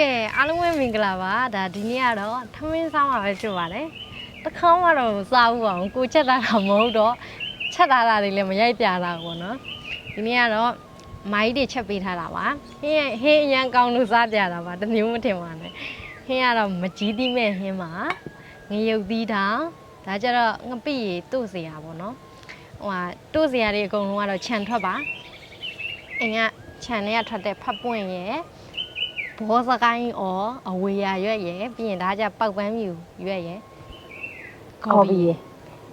ကဲအားလုံးပဲမင်္ဂလာပါဒါဒီနေ့ကတော့ထမင်းဆောင်မှာပဲဖြစ်ပါတယ်တခေါင်းကတော့မစားဘူးအောင်ကိုချက်တာကမဟုတ်တော့ချက်တာတာတွေလည်းမရိုက်ပြတာဘူးပေါ့နော်ဒီနေ့ကတော့မိုင်းတွေချက်ပေးထားတာပါဟင်းရဲ့ဟင်းအရန်ကောင်းလို့စားပြတာပါတမျိုးမထင်ပါနဲ့ဟင်းကတော့မကြီးသီးမဲ့ဟင်းပါငရုတ်သီးတောင်ဒါကြတော့ငပိရီတို့စရာပေါ့နော်ဟိုဟာတို့စရာတွေအကုန်လုံးကတော့ခြံထွက်ပါအင်းကခြံထဲကထွက်တဲ့ဖတ်ပွင့်ရယ် ဘောစကိုင်းဩအဝေရရွက်ရယ်ပြီးရင်ဒါကြပောက်ပန်းမြူရွက်ရယ်ကော်ပီရယ်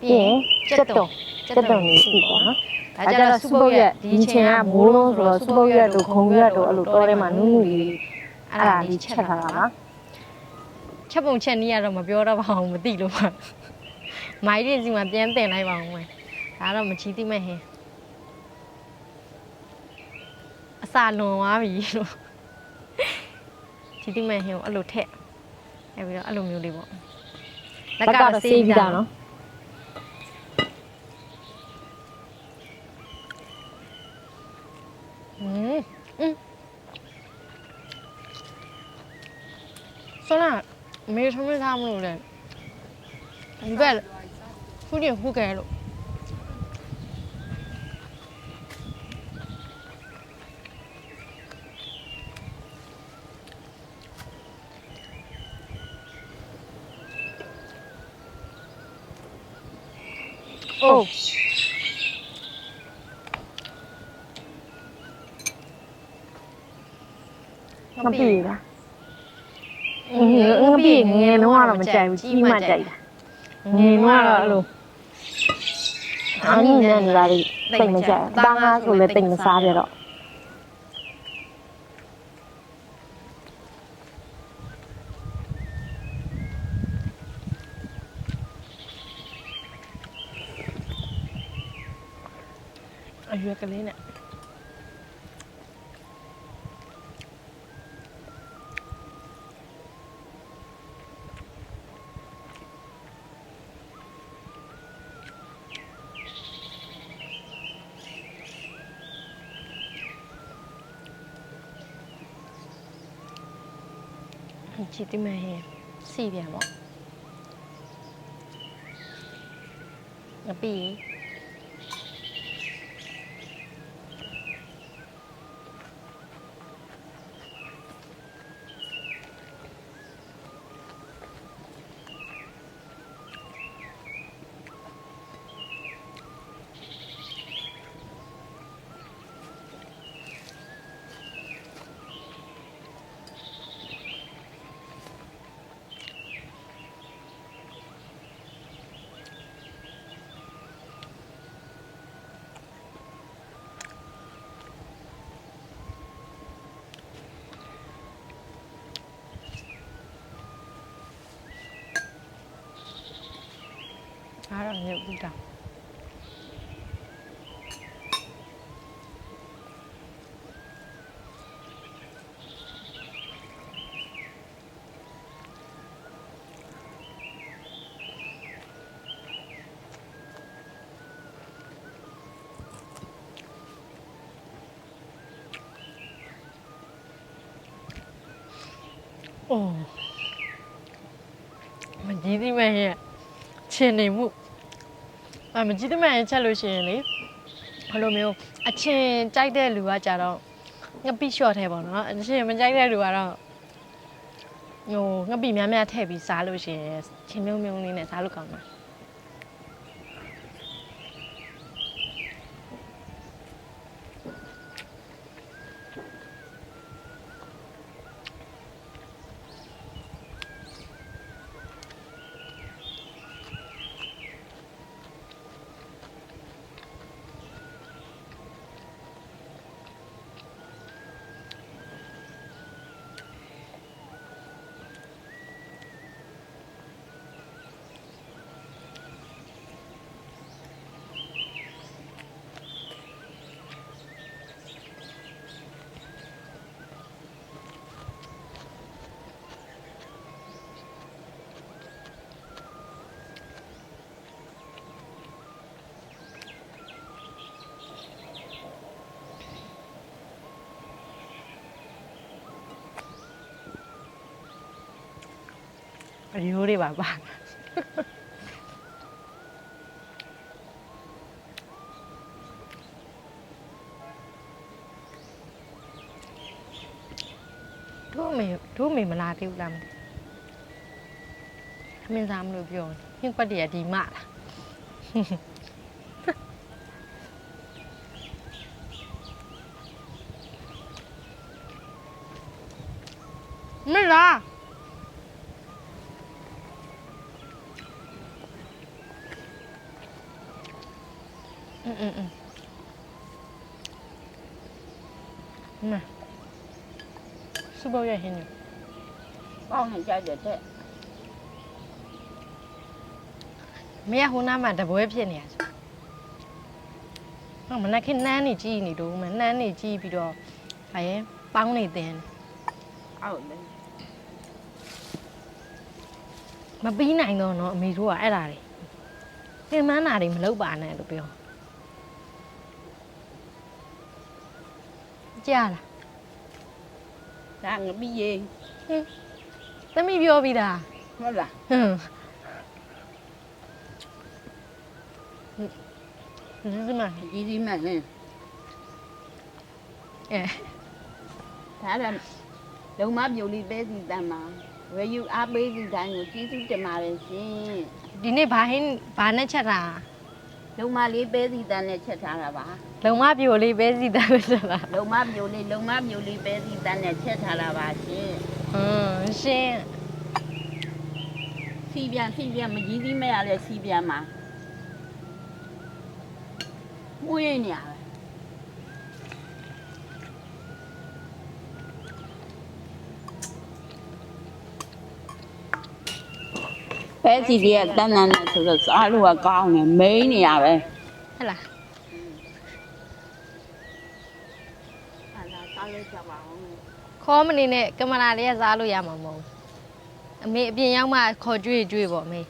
ပြီးရင်ကြက်တုံကြက်တုံလေးရှိပေါ့နော်ဒါကြတော့စူပုတ်ရက်ဒီချိန်ကမိုးလုံးဆိုတော့စူပုတ်ရက်တို့ခုံရက်တို့အဲ့လိုတောထဲမှာနူးနူးလေးအဲ့ဒါလေးချက်ထားတာပါချက်ပုံချက်နည်းကတော့မပြောတော့ပါဘူးမသိလို့ပါမိုင်းလေးစီမှာပြန်တင်လိုက်ပါဦးမယ်ဒါတော့မချီသိမဲ့ဟင်အစာလွန်သွားပြီလို့ ချီသိမဲ့ဟင်ကိုအဲ့လိုထက်အဲ့ပြီးတော့အဲ့လိုမျိုးလေးပေါ့ လက်ကတော့ဆေးပြီးတာနော် อืมอืมဆိုတော့မေထုံးမထားမလို့လေဒီဘက်ခုတင်ခုကဲလို့ အိုးငပီရလားငပီငငယ်လုံးကတော့မကြိုက်ဘူးကြီးမှကြိုက်တာငယ်လုံးကတော့အဲ့လိုအာနီနဲ့နေရာလေးတိတ်မကြိုက်ဘူးတာငါဆိုလ ည်းတိတ်မစားပြတော့အရွယ်ကလေးနဲ့ချစ်တိမဲဟဲစီပြန်ပေါ့ငပီအားတော့ မြုပ်ပြီးတာအိုးမကြီးသေးမဲ့ရဲ့ချင်နေမှု အမကြည့်တမဲ့ချက်လို့ရှိရင်လေဘယ်လိုမျိုးအချင်းကြိုက်တဲ့လူကကြတော့ငပိလျှော့ထဲပေါ့နော်အချင်းမကြိုက်တဲ့လူကတော့ဟိုငပိများများထည့်ပြီးစားလို့ရှိရင်ချင်းမြုံမြုံလေးနဲ့စားလို့ကောင်းတာအ ရိုးတွေပါပါတို့မေတို့မေမလာသေးဘူးလားမသိဘူးခမင်းစားမ อืมอืมอืมမစဘောရဟင်းနေ ပေါင်းနေကြကြတဲ့ မရဟိုနားမှာတပွဲဖြစ်နေရဆိုဟောမနက်ခင်းနန်းနေကြည့်နေတော့မနန်းနေကြည့်ပြီးတော့အဲရင်ပေါင်းနေတင် အောက်လေ မပြီးနိုင်တော့เนาะအမေတို့ကအဲ့ဒါတွေသင်မန်းတာတွေမလုပ်ပါနဲ့လို့ပြော ကြားလားဒါငပိရေသမီးပြောပြီးသားဟုတ်လားဟမ်ဒီမှာကြီးကြီးမှန်နေအဲဒါကလုံမပြုံလေးပဲစီတမ်းမှာဝယ်ယူအားပေးစီတိုင်းကိုကျေးဇူးတင်ပါတယ်ရှင်ဒီနေ့ဘာဟင်းဘာနဲ့ချက်တာ လုံမလေးပဲစီတမ်းနဲ့ချက်ထားတာပါလုံမပြိုလေးပဲစီတာပဲချက်တာလုံမပြုံလေးလုံမပြုံလေးပဲစီတမ်းနဲ့ချက်ထားတာပါရှင်ဟမ်ရှင်းစီပြန်စီပြန်မကြီးကြီးမဲ့ရလဲစီပြန်မှာမွေးနေရပဲ ပဲစီတွေကတန်းတန်းနဲ့ဆိုတော့စားလို့ကကောင်းတယ်မိန်းနေရပဲဟဲ့လားဟာလာစားလိုက်ကြပါဦးခေါ်မနေနဲ့ကင်မရာလေးကစားလို့ရမှာမဟုတ်ဘူးအမေအပြင်ရောက်မှခေါ်ကြွေကြွေပေါ့အမေ